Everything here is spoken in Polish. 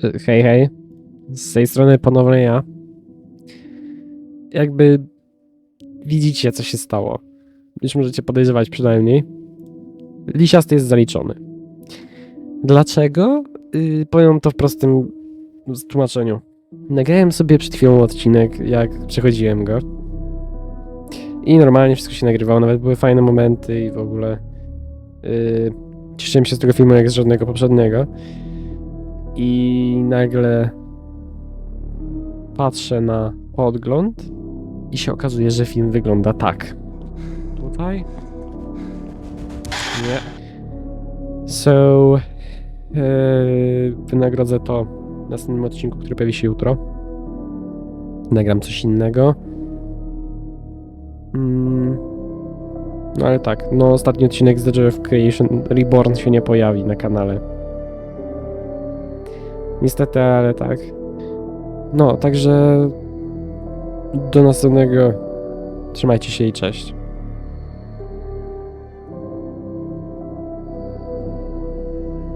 Hej, hej. Z tej strony ponownie ja. Jakby widzicie, co się stało. Już możecie podejrzewać przynajmniej. Lisiasty jest zaliczony. Dlaczego? Yy, powiem to w prostym tłumaczeniu. Nagrałem sobie przed chwilą odcinek, jak przechodziłem go. I normalnie wszystko się nagrywało, nawet były fajne momenty i w ogóle. Yy, cieszyłem się z tego filmu jak z żadnego poprzedniego. I nagle patrzę na podgląd i się okazuje, że film wygląda tak. Tutaj? Nie. So, yy, wynagrodzę to w następnym odcinku, który pojawi się jutro. Nagram coś innego. Mm. No ale tak, no ostatni odcinek z The Joy of Creation Reborn się nie pojawi na kanale. Niestety, ale tak. No, także do następnego. Trzymajcie się i cześć.